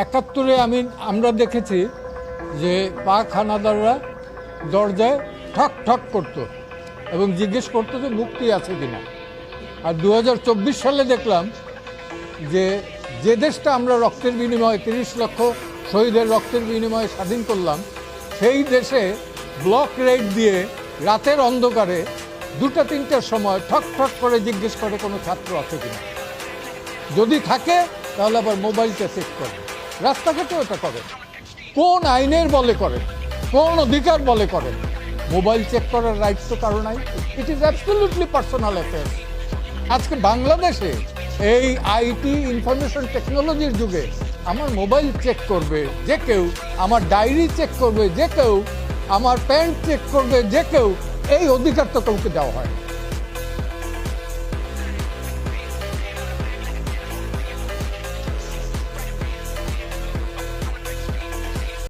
একাত্তরে আমি, আমরা দেখেছি যে পাক হানাদাররা দরজায় ঠক ঠক করতো এবং জিজ্ঞেস করতো যে মুক্তি আছে কিনা। আর দু হাজার চব্বিশ সালে দেখলাম যে যে দেশটা আমরা রক্তের বিনিময়ে তিরিশ লক্ষ শহীদের রক্তের বিনিময়ে স্বাধীন করলাম, সেই দেশে ব্লক রেড দিয়ে রাতের অন্ধকারে দুটা তিনটার সময় ঠক ঠক করে জিজ্ঞেস করে কোনো ছাত্র আছে কিনা। যদি থাকে, তাহলে আবার মোবাইলটা চেক করে রাস্তাঘাটেও এটা করে। কোন আইনের বলে করে, কোন অধিকার বলে করে। মোবাইল চেক করার রাইট তো কারও নাই। It is absolutely personal affair আজকে বাংলাদেশে এই আইটি ইনফরমেশন টেকনোলজির যুগে আমার মোবাইল চেক করবে যে কেউ, আমার ডায়েরি চেক করবে যে কেউ, আমার প্যান্ট চেক করবে যে কেউ, এই অধিকার তো কাউকে দেওয়া হয়।